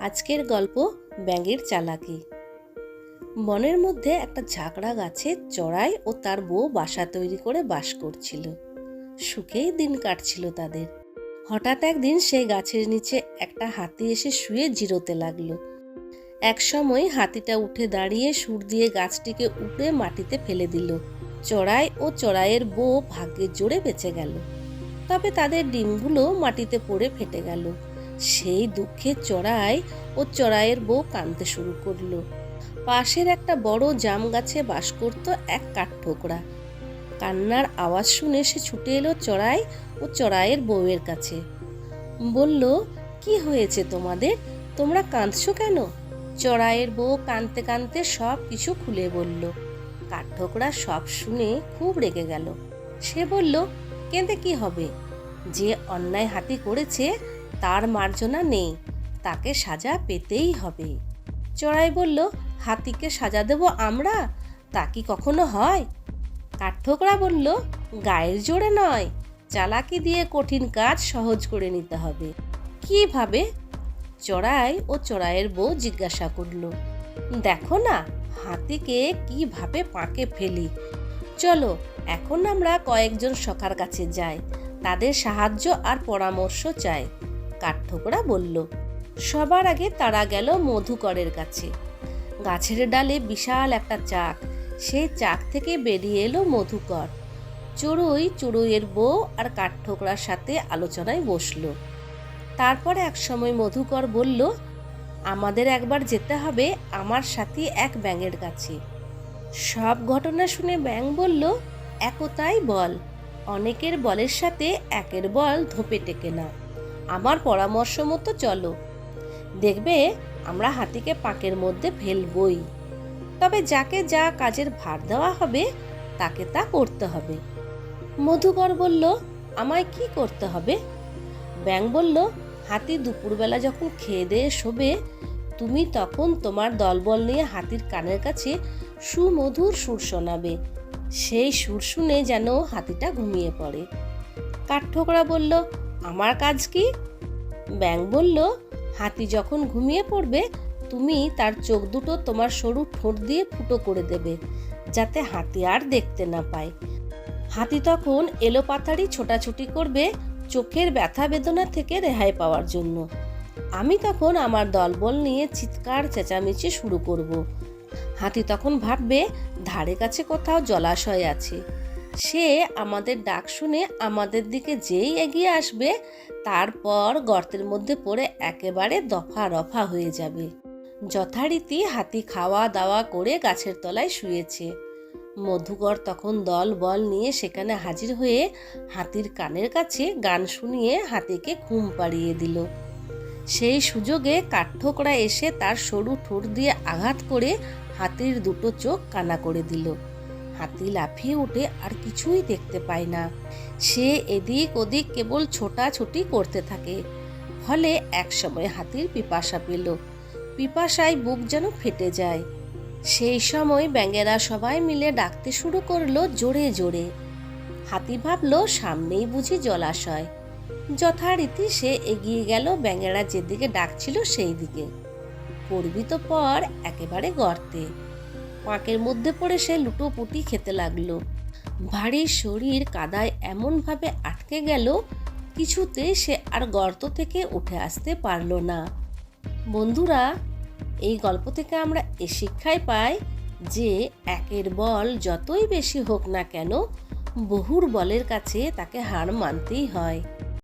আজকের গল্প ব্যাঙের চালাকি। বনের মধ্যে একটা ঝাঁকড়া গাছে চড়াই ও তার বউ বাসা তৈরি করে বাস করছিল। সুখেই দিন কাটছিল তাদের। হঠাৎ একদিন সেই গাছের নিচে একটা হাতি এসে শুয়ে জিরোতে লাগল। এক সময় হাতিটা উঠে দাঁড়িয়ে সুর দিয়ে গাছটিকে উপড়ে মাটিতে ফেলে দিল। চড়াই ও চড়াইয়ের বউ ভাগ্যের জোরে বেঁচে গেল। তবে তাদের ডিমগুলো মাটিতে পড়ে ফেটে গেল। সেই দুঃখে চড়াই ও চড়াইয়ের বউ কাঁদতে শুরু করল। পাশের একটা বড় জাম গাছে বাস করত এক কাঠঠোকরা। কান্নার আওয়াজ শুনে সে ছুটে এলো চড়াই ও চড়াইয়ের বউয়ের কাছে। বলল, কি হয়েছে তোমাদের? তোমরা কাঁদছো কেন? চড়াইয়ের বউ কাঁদতে কাঁদতে সব কিছু খুলে বলল। কাঠঠোকরা সব শুনে খুব রেগে গেল। সে বলল, কেঁদে কি হবে? যে অন্যায় হাতি করেছে তার মার্জনা নেই, তাকে সাজা পেতেই হবে। চড়াই বলল, হাতিকে সাজা দেব আমরা? তা কি কখনো হয়? কাঠঠোকরা বলল, গায়ের জোরে নয়, চালাকি দিয়ে কঠিন কাজ সহজ করে নিতে হবে। কীভাবে চড়াই ও চড়াইয়ের বউ জিজ্ঞাসা করল, দেখো না, হাতিকে কীভাবে পাকে ফেলি? চলো, এখন আমরা কয়েকজন সখার কাছে যাই, তাদের সাহায্য আর পরামর্শ চাই। কাঠঠোকরা বলল, সবার আগে তারা গেল মধুকরের কাছে। গাছের ডালে বিশাল একটা চাক। সেই চাক থেকে বেরিয়ে এলো মধুকর। চড়ুই চড়ুইয়ের বউ আর কাঠঠোকরার সাথে আলোচনায় বসল। তারপরে এক সময় মধুকর বলল, আমাদের একবার যেতে হবে আমার সাথী এক ব্যাঙের কাছে। সব ঘটনা শুনে ব্যাঙ বলল, একতাই বল। অনেকের বলের সাথে একের বল ধোপে টেকে না। আমার পরামর্শ মতো চলো। দেখবে, আমরা হাতিকে পাকের মধ্যে ফেলবই। তবে যাকে যা কাজের ভার দেওয়া হবে, তাকে তা করতে হবে। মধুকর বলল, আমায় কি করতে হবে? ব্যাং বলল, হাতি দুপুরবেলা যখন খেয়ে দিয়ে শোবে, তুমি তখন তোমার দলবল নিয়ে হাতির কানের কাছে সুমধুর সুর শোনাবে। সেই সুর শুনে যেন হাতিটা ঘুমিয়ে পড়ে। কাঠঠোকরা বলল আমার কাজ কি? ব্যাং বলল, হাতি যখন ঘুমিয়ে পড়বে, তুমি তার চোখ দুটো তোমার সরু ঠোঁট দিয়ে ফুটো করে দেবে, যাতে হাতি আর দেখতে না পায়। হাতি তখন এলো পাতাড়ি ছোটাছুটি করবে চোখের ব্যথা বেদনা থেকে রেহাই পাওয়ার জন্য। আমি তখন আমার দলবল নিয়ে চিৎকার, চেঁচামেচি শুরু করব। হাতি তখন ভাববে, ধারে কাছে কোথাও জলাশয় আছে। সে আমাদের ডাক শুনে আমাদের দিকে যেই এগিয়ে আসবে, তারপর গর্তের মধ্যে পড়ে একেবারে দফা রফা হয়ে যাবে। যথারীতি হাতি খাওয়া দাওয়া করে গাছের তলায় শুয়েছে। মধুকর তখন দল বল নিয়ে সেখানে হাজির হয়ে হাতির কানের কাছে গান শুনিয়ে হাতিকে ঘুম পাড়িয়ে দিল। সেই সুযোগে কাঠঠোকরা এসে তার সরু ঠোঁট দিয়ে আঘাত করে হাতির দুটো চোখ কানা করে দিল। হাতি লাফিয়ে উঠে আর কিছুই দেখতে পায় না। সে এদিক ওদিক কেবল ছোটাছুটি করতে থাকে। ফলে একসময় হাতির পিপাসা পেল। পিপাসায় বুক যেন ফেটে যায়। সেই সময় ব্যাঙেরা সবাই মিলে ডাকতে শুরু করল জোরে জোরে। হাতি ভাবলো, সামনেই বুঝি জলাশয়। যথারীতি সে এগিয়ে গেল, ব্যাঙেরা যেদিকে ডাকছিল সেই দিকে পড়বি তো পর একেবারে গর্তে। পাঁকের মধ্যে পড়ে সে লুটোপুটি খেতে লাগল। ভারী শরীর কাদায় এমনভাবে আটকে গেল, কিছুতে সে আর গর্ত থেকে উঠে আসতে পারল না। বন্ধুরা, এই গল্প থেকে আমরা এ শিক্ষায় পাই যে, একের বল যতই বেশি হোক না কেন, বহুর বলের কাছে তাকে হার মানতেই হয়।